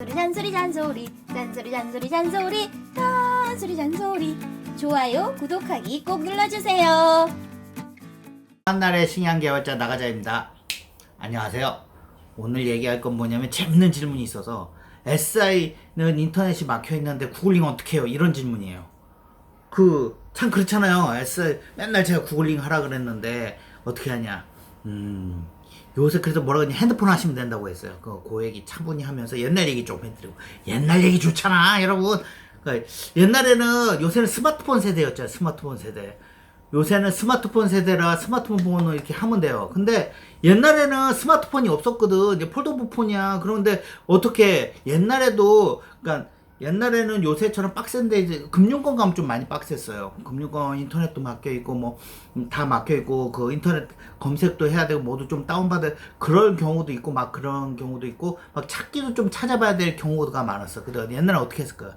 소리 잔소리 잔소리 잔소리 잔소리 잔소리 잔소리 잔소리 좋아요 구독하기 꼭 눌러주세요 한날의 신양개발자 나가자입니다. 안녕하세요. 오늘 얘기할 건 뭐냐면 재밌는 질문이 있어서 SI는 인터넷이 막혀 있는데 구글링 어떻게 해요? 이런 질문이에요. 그 참 그렇잖아요. SI 맨날 제가 구글링 하라 그랬는데 어떻게 하냐? 음. 요새 그래서 뭐라 그러냐 핸드폰 하시면 된다고 했어요. 그, 그 얘기 차분히 하면서 옛날 얘기 좀 해드리고 옛날 얘기 좋잖아 여러분. 그러니까 옛날에는 요새는 스마트폰 세대였죠. 스마트폰 세대. 요새는 스마트폰 세대라 스마트폰 번호 이렇게 하면 돼요. 근데 옛날에는 스마트폰이 없었거든. 이제 폴더블 폰이야. 그런데 어떻게 옛날에도 그러니까 옛날에는 요새처럼 빡센데 이제 금융권 가면 좀 많이 빡셌어요. 금융권 인터넷도 막혀 있고 뭐 다 막혀 있고 그 인터넷 검색도 해야 되고 모두 좀 다운받을 그럴 경우도 있고 막 그런 경우도 있고 막 찾기도 좀 찾아봐야 될 경우가 많았어. 근데 옛날에 어떻게 했을까?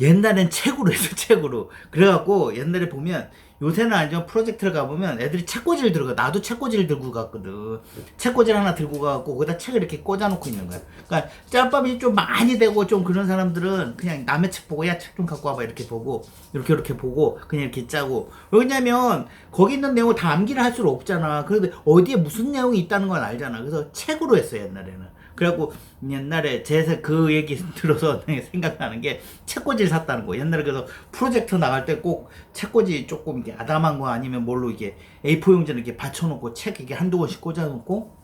옛날엔 책으로 했어 책으로 그래갖고 옛날에 보면 요새는 아니죠. 프로젝트를 가보면 애들이 책꽂이를 들고 가. 나도 책꽂이를 들고 갔거든. 책꽂이를 하나 들고 가갖고 거기다 책을 이렇게 꽂아놓고 있는 거야. 그러니까 짬밥이 좀 많이 되고 좀 그런 사람들은 그냥 남의 책 보고 야 책 좀 갖고 와봐. 이렇게 보고 이렇게 이렇게 보고 그냥 이렇게 짜고. 왜냐면 거기 있는 내용을 다 암기를 할 수는 없잖아. 그런데 어디에 무슨 내용이 있다는 건 알잖아. 그래서 책으로 했어 옛날에는 그래갖고 옛날에 제 그 얘기 들어서 생각나는 게 책꽂이를 샀다는 거. 옛날에 그래서 프로젝트 나갈 때 꼭 책꽂이 조금 이게 아담한 거 아니면 뭘로 이게 A4 용지를 이렇게 받쳐놓고 책 이게 한두 권씩 꽂아놓고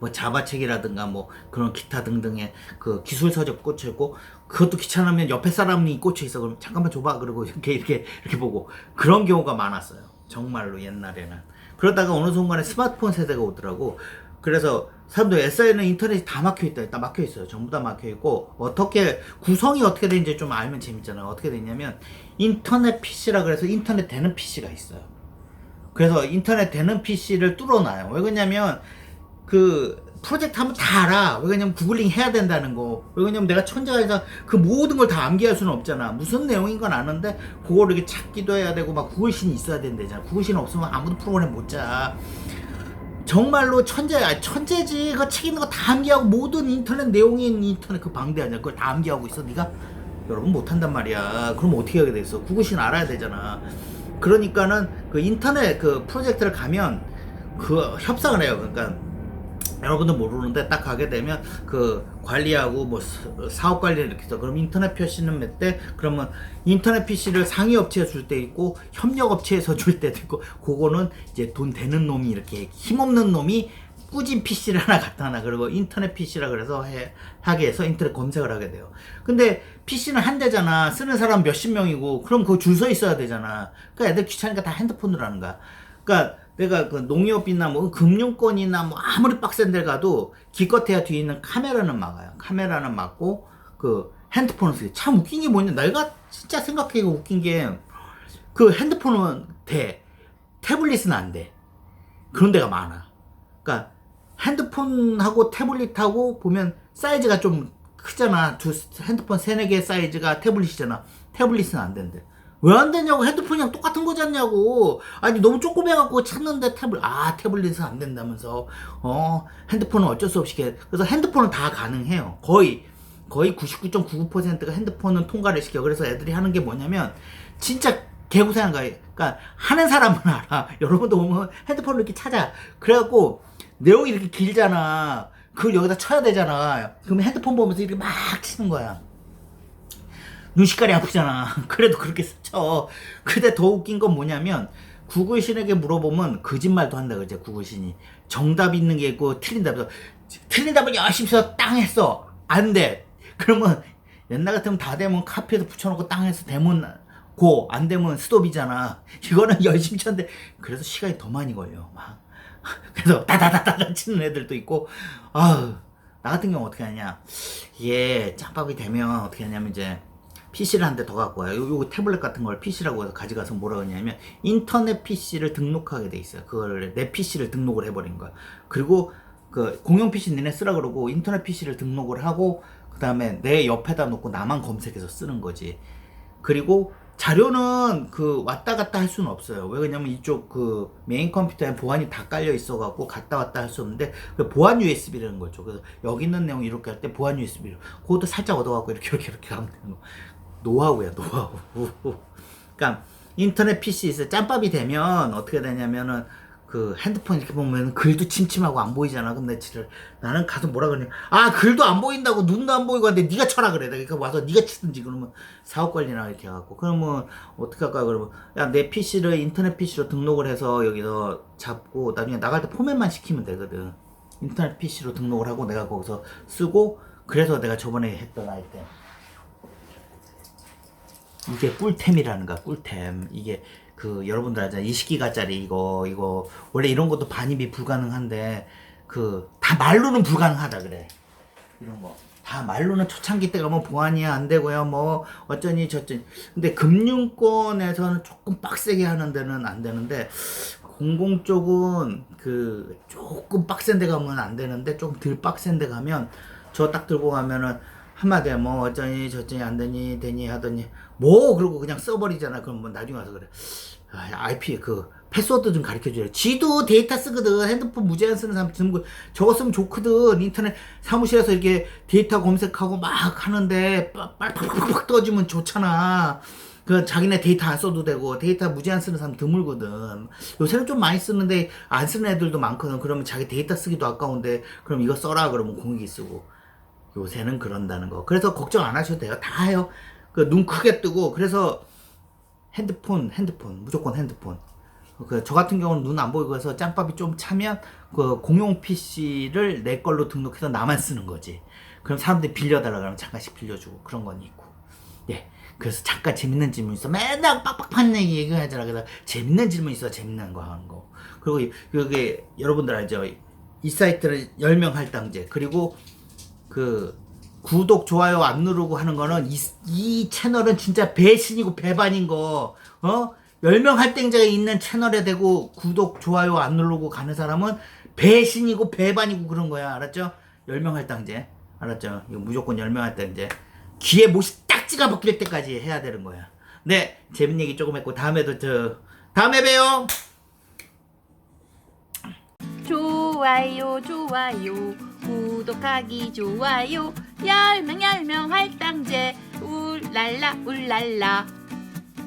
뭐 자바책이라든가 뭐 그런 기타 등등의 그 기술 서적 꽂혀 있고 그것도 귀찮으면 옆에 사람이 꽂혀 있어. 그럼 잠깐만 줘봐. 그러고 이렇게 이렇게 이렇게 보고. 그런 경우가 많았어요. 정말로 옛날에는. 그러다가 어느 순간에 스마트폰 세대가 오더라고 그래서 사람들 SI는 인터넷이 다 막혀 있다 다 막혀 있어요 전부 다 막혀 있고 어떻게 구성이 어떻게 되는지 좀 알면 재밌잖아요 어떻게 되냐면 인터넷 PC라 그래서 인터넷 되는 PC가 있어요 그래서 인터넷 되는 PC를 뚫어놔요. 왜 그러냐면 그 프로젝트 하면 다 알아. 왜 그러냐면 구글링 해야 된다는 거. 왜 그러냐면 내가 천재가 그 모든 걸 다 암기할 수는 없잖아. 무슨 내용인 건 아는데 그거를 이렇게 찾기도 해야 되고 막 구글신이 있어야 된대잖아. 구글신 없으면 아무도 프로그램 못 짜. 정말로 천재, 아 천재지. 그 책 있는 거 다 암기하고 모든 인터넷 내용인 인터넷 그 방대 아니야. 그걸 다 암기하고 있어. 네가 여러분 못한단 말이야. 그럼 어떻게 하게 됐어? 구글신 알아야 되잖아. 그러니까는 그 인터넷 그 프로젝트를 가면 그 협상을 해요. 그러니까 여러분들 모르는데 딱 가게 되면 그 관리하고 뭐 사- 사업 관리를 이렇게 해서 그럼 인터넷 PC는 몇 대? 그러면 인터넷 PC를 상위 업체에 줄 때 있고 협력 업체에서 줄 때도 있고 그거는 이제 돈 되는 놈이 이렇게 힘없는 놈이 꾸진 PC를 하나 갖다 놔 그리고 인터넷 PC라 그래서 해, 하게 해서 인터넷 검색을 하게 돼요. 근데 PC는 한 대잖아. 쓰는 사람 몇십 명이고 그럼 그거 줄 서 있어야 되잖아. 그러니까 애들 귀찮으니까 다 핸드폰으로 하는 거야. 그러니까 내가 그 농협이나 뭐 금융권이나 뭐 아무리 빡센 데 가도 기껏해야 뒤에 있는 카메라는 막아요. 카메라는 막고 그 핸드폰을 쓰게. 참 웃긴 게 뭐냐. 내가 진짜 생각해 웃긴 게 그 핸드폰은 돼. 태블릿은 안 돼. 그런 데가 많아. 그러니까 핸드폰하고 태블릿하고 보면 사이즈가 좀 크잖아. 두 핸드폰 세네 개 사이즈가 태블릿이잖아. 태블릿은 안 된대. 왜 안 되냐고 핸드폰이랑 똑같은 거지 않냐고. 아니 너무 조그매갖고 찾는데 태블 아 태블릿은 안 된다면서. 어 핸드폰은 어쩔 수 없이 게 그래서 핸드폰은 다 가능해요. 거의 거의 99.99%가 핸드폰은 통과를 시켜. 그래서 애들이 하는 게 뭐냐면 진짜 개구생한 거야 그러니까 하는 사람은 알아. 여러분도 보면 핸드폰을 이렇게 찾아. 그래갖고 내용이 이렇게 길잖아. 그걸 여기다 쳐야 되잖아. 그러면 핸드폰 보면서 이렇게 막 치는 거야 눈시깔이 아프잖아. 그래도 그렇게 쳐. 근데 더 웃긴 건 뭐냐면 구글신에게 물어보면 거짓말도 한다 그러죠. 구글신이 정답 있는 게 있고 틀린 답이 틀린 답을 열심히 써서 땅 했어. 안 돼. 그러면 옛날 같으면 다 되면 카피에서 붙여놓고 땅 해서 되면 고 안 되면 스톱이잖아. 이거는 열심히 쳤는데 그래서 시간이 더 많이 걸려. 막 그래서 다다다다다 치는 애들도 있고 아우 나 같은 경우 어떻게 하냐 이게 짬밥이 되면 어떻게 하냐면 이제 PC를 한 대 더 갖고 와요. 요, 요 태블릿 같은 걸 PC라고 해서 가져가서 뭐라 그러냐면 인터넷 PC를 등록하게 돼 있어요. 그걸 내 PC를 등록을 해버린 거야. 그리고 그 공용 PC 니네 쓰라 그러고 인터넷 PC를 등록을 하고 그 다음에 내 옆에다 놓고 나만 검색해서 쓰는 거지. 그리고 자료는 그 왔다 갔다 할 수는 없어요. 왜 그러냐면 이쪽 그 메인 컴퓨터에 보안이 다 깔려 있어갖고 갔다 왔다 할 수 없는데 그 보안 USB라는 거죠. 그래서 여기 있는 내용 이렇게 할 때 보안 USB로 그것도 살짝 얻어갖고 이렇게 이렇게 이렇게 하면 되는 거. 노하우야 노하우. 그러니까 인터넷 PC 있어 짬밥이 되면 어떻게 되냐면은 그 핸드폰 이렇게 보면 글도 침침하고 안 보이잖아. 근데 지를 나는 가서 뭐라 그러냐. 아 글도 안 보인다고 눈도 안 보이고 하는데 네가 쳐라 그래. 그러니까 와서 네가 치든지 그러면 사업 관리나 이렇게 해갖고 그러면 어떻게 할까 그러면 야 내 PC를 인터넷 PC로 등록을 해서 여기서 잡고 나중에 나갈 때 포맷만 시키면 되거든. 인터넷 PC로 등록을 하고 내가 거기서 쓰고 그래서 내가 저번에 했던 아이템 이게 꿀템이라는 거야 꿀템. 이게 그 여러분들 알잖아 20기가짜리 이거 이거. 원래 이런 것도 반입이 불가능한데 그 다 말로는 불가능하다 그래. 이런 거. 다 말로는 초창기 때 가면 보안이 안 되고요 뭐 어쩌니 저쩌니. 근데 금융권에서는 조금 빡세게 하는 데는 안 되는데 공공 쪽은 그 조금 빡센 데 가면 안 되는데 좀덜 빡센 데 가면 저 딱 들고 가면은 한마디에 뭐 어쩌니 저쩌니 안 되니 되니 하더니 뭐 그러고 그냥 써버리잖아. 그럼 뭐 나중에 와서 그래. 아, IP 그 패스워드 좀 가르쳐 줘요. 지도 데이터 쓰거든. 핸드폰 무제한 쓰는 사람 지금 그 저거 쓰면 좋거든. 인터넷 사무실에서 이렇게 데이터 검색하고 막 하는데 빨빨팍팍 떠지면 좋잖아. 그 자기네 데이터 안 써도 되고 데이터 무제한 쓰는 사람 드물거든. 요새는 좀 많이 쓰는데 안 쓰는 애들도 많거든. 그러면 자기 데이터 쓰기도 아까운데 그럼 이거 써라. 그러면 공기 쓰고 요새는 그런다는 거. 그래서 걱정 안 하셔도 돼요. 다 해요. 그 눈 크게 뜨고 그래서 핸드폰, 핸드폰 무조건 핸드폰. 그 저 같은 경우는 눈 안 보이고 해서 짬밥이 좀 차면 그 공용 PC를 내 걸로 등록해서 나만 쓰는 거지. 그럼 사람들이 빌려달라 그러면 잠깐씩 빌려주고 그런 건 있고. 예. 그래서 잠깐 재밌는 질문 있어. 맨날 빡빡한 얘기 얘기하잖아. 그래서 재밌는 질문 있어. 재밌는 거 하는 거. 그리고 여기 여러분들 알죠? 이 사이트를 10명 할당제. 그리고 그 구독 좋아요 안 누르고 하는 거는 이, 이 채널은 진짜 배신이고 배반인 거. 어? 10명 할당자가 있는 채널에 대고 구독 좋아요 안 누르고 가는 사람은 배신이고 배반이고 그런 거야. 알았죠? 10명 할당제. 알았죠? 이거 무조건 10명 할당제. 귀에 못이 딱지가 벗길 때까지 해야 되는 거야. 네 재밌는 얘기 조금 했고 다음에도 저 다음에 봬요. 좋아요 좋아요 구독하기 좋아요. 열명 열명 할당제. 울랄라 울랄라